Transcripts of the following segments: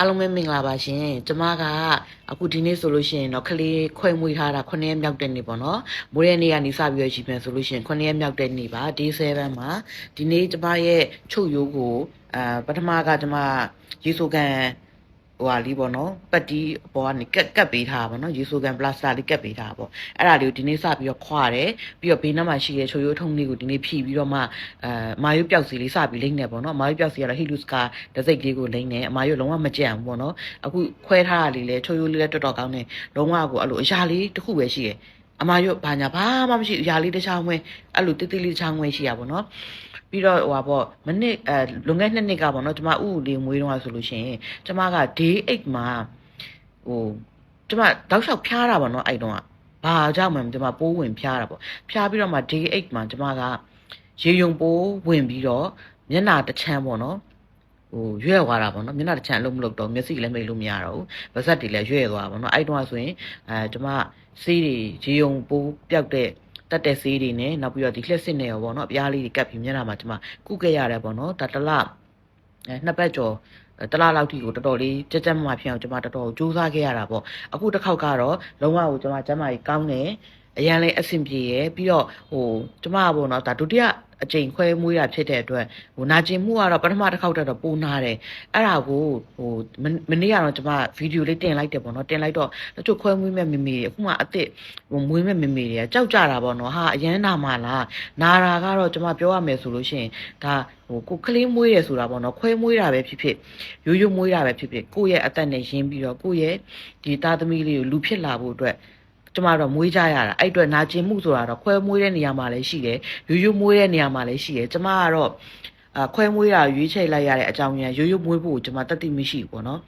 အားလုံးပဲမင်္ဂလာပါရှင်ကျမကအခုဒီနေ့ဆိုလို့ရှိရင်တော့ကလေးခွဲမွေးထားတာ9ရက်မြောက်တဲ့နေ့ပေါ့နော်မိုးရက်နေ့ကနေစပြီးရရှိပြန်ဆိုလို့ရှိရင်9ရက်မြောက်တဲ့နေ့ပါ day 7မှာဒီနေ့ကျမရဲ့ချုပ်ရိုးကိုအာပထမကကျမရေဆိုကန် ဟိုဟာလေးပေါ့နော်ပတ်တီးအပေါ်ကနေကက်ကက်ပေးထားပါနော်ရေဆိုကန်ပလတ်စတာလေးကက်ပေးထားပါပေါ့အဲ့ဒါလေးကိုဒီနေ့စပြီးတော့ခွာတယ်ပြီးတော့ဘေးနားမှာရှိတဲ့ချုပ်ရိုးထုံးလေးကိုဒီနေ့ဖြီးပြီးတော့မှအဲမာယုပျောက်စီလေးစပြီးလိမ့်နေပေါ့နော်မာယုပျောက်စီကတော့ဟီလူစကာဒစိတ်လေးကိုလိမ့်နေအမာယုလုံးဝမကြံဘူးပေါ့နော်အခုခွဲထားတာလေးလဲချုပ်ရိုးလေးလည်းတော်တော်ကောင်းနေလုံးဝကိုအဲ့လိုအရာလေးတစ်ခုပဲရှိတယ် အမာယုဘာညာဘာမှမရှိဘူးအရာလေးတစ်ချောင်းဝင်အဲ့လိုတိတိလေးတစ်ချောင်းဝင်ရှိရပါတော့နော်ပြီးတော့ဟိုပါပေါ့မနစ်အဲလွန်ခဲ့နှစ်နှစ်ကပေါ့နော်ကျမဥဥလေးမွေးတော့ဆိုလို့ရှိရင်ကျမက day 8မှာဟိုကျမတောက်လျှောက်ဖျားတာပေါ့နော်အဲ့တုန်းကဘာကြောင့်မှကျမပိုးဝင်ဖျားတာပေါ့ဖျားပြီးတော့မှ day 8မှာကျမကရေယုံပိုးဝင်ပြီးတော့မျက်နှာတစ်ချမ်းပေါ့နော် ဟိုရွဲ့သွားတာပေါ့နော်မျက်နှာတစ်ချမ်းအလုံးမလုပ်တော့မျက်စိလည်းမိတ်လို့မရတော့ဘူးပါးစပ်တွေလည်းရွဲ့သွားတာပေါ့နော်အဲ့တုန်းကဆိုရင်အဲကျမဆေးတွေရေယုံပိုးပျောက်တဲ့တက်တဲ့ဆေးတွေနဲ့နောက်ပြီးတော့ဒီလှက်စစ်နေရောပေါ့နော်အပြားလေးတွေကပ်ပြီးမျက်နှာမှာကျွန်မကုခဲ့ရတယ်ပေါ့နော်ဒါတစ်လအဲနှစ်ပတ်ကျော်တစ်လလောက်ထိကိုတော်တော်လေးကြက်ကြက်မမဖြစ်အောင်ကျွန်မတော်တော်ကြိုးစားခဲ့ရတာပေါ့အခုတစ်ခေါက်ကတော့လုံးဝကိုကျွန်မကျမကြီးကောင်းတယ် အရန်လေးအဆင်ပြေရယ်ပြီးတော့ဟိုကျမကပေါ့နော်ဒါဒုတိယအကြိမ်ခွဲမွေးတာဖြစ်တဲ့အတွက်ဟိုနာကျင်မှုကတော့ပထမတစ်ခေါက်တော့ပိုနာတယ်အဲ့ဒါကိုဟိုမနေ့ကတော့ကျမဗီဒီယိုလေးတင်လိုက်တယ်ပေါ့နော်တင်လိုက်တော့တချို့ခွဲမွေးမဲ့မမေတွေအခုမှအစ်စ်ဟိုမွေးမဲ့မမေတွေကကြောက်ကြတာပေါ့နော်ဟာအရန်နာမှာလားနာတာကတော့ကျမပြောရမယ်ဆိုလို့ရှိရင်ဒါဟိုကိုကလေးမွေးရဆိုတာပေါ့နော်ခွဲမွေးတာပဲဖြစ်ဖြစ်ရိုးရိုးမွေးတာပဲဖြစ်ဖြစ်ကိုယ့်ရဲ့အသက်နဲ့ရင်းပြီးတော့ကိုယ့်ရဲ့ဒီသားသမီးလေးကိုလူဖြစ်လာဖို့အတွက် ကျမတို့မွေးကြရတာအဲ့အတွက်နာကျင်မှုဆိုတာတော့ခွဲမွေးတဲ့နေရာမှာလည်းရှိတယ်ရိုးရိုးမွေးတဲ့နေရာမှာလည်းရှိတယ်ကျမကတော့အခွဲမွေးတာရွေးချယ်လိုက်ရတဲ့အကြောင်းရင်းရိုးရိုးမွေးဖို့ကျမတတ်သိမရှိဘူးပေါ့နော်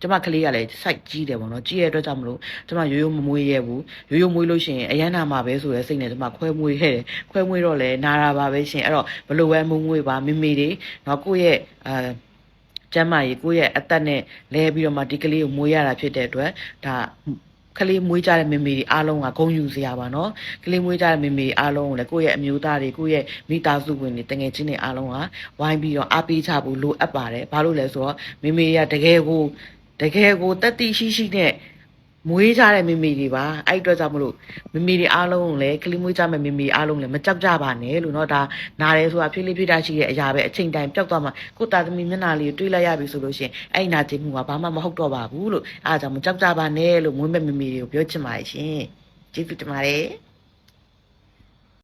ကျမကလေးကလည်းစိုက်ကြီးတယ်ပေါ့နော်ကြီးရဲ့အတွက်ကြောင့်မလို့ကျမရိုးရိုးမမွေးရဲဘူးရိုးရိုးမွေးလို့ရှိရင်အရန်နာမှာပဲဆိုတဲ့စိတ်နဲ့ကျမခွဲမွေးခဲ့တယ်ခွဲမွေးတော့လဲနာတာပါပဲရှင်အဲ့တော့ဘလို့ပဲမွေးမွေးပါမိမိတွေတော့ကိုယ့်ရဲ့အာကျမ်းမာရေးကိုယ့်ရဲ့အသက်နဲ့လဲပြီးတော့မှဒီကလေးကိုမွေးရတာဖြစ်တဲ့အတွက်ဒါ ကလေးမွေးကြတဲ့မိမိတွေအားလုံးကဂုဏ်ယူစရာပါနော်ကလေးမွေးကြတဲ့မိမိတွေအားလုံးကိုလည်းကိုယ့်ရဲ့အမျိုးသားတွေကိုယ့်ရဲ့မိသားစုဝင်တွေတငယ်ချင်းတွေအားလုံးကဝိုင်းပြီးတော့အားပေးချဖို့လိုအပ်ပါတယ်ဘာလို့လဲဆိုတော့မိမိတွေကတကယ်ကိုတကယ်ကိုတက်တိရှိရှိနဲ့ မွေးကြတဲ့မိမိတွေပါအဲ့အတွက်ကြောင့်မလို့မိမိတွေအားလုံးကိုလည်းကလေးမွေးကြမဲ့မိမိအားလုံးလည်းမကြောက်ကြပါနဲ့လို့เนาะဒါနားရဲဆိုတာဖြည်းဖြည်းဖြည်းတာရှိတဲ့အရာပဲအချိန်တိုင်းပျောက်သွားမှာကိုယ်တာသမီမျက်နှာလေးကိုတွေးလိုက်ရပြီဆိုလို့ရှိရင်အဲ့နာကျင်မှုကဘာမှမဟုတ်တော့ပါဘူးလို့အားကြောင့်မကြောက်ကြပါနဲ့လို့မွေးမဲ့မိမိတွေကိုပြောချင်ပါတယ်ရှင်ကျေးဇူးတင်ပါတယ်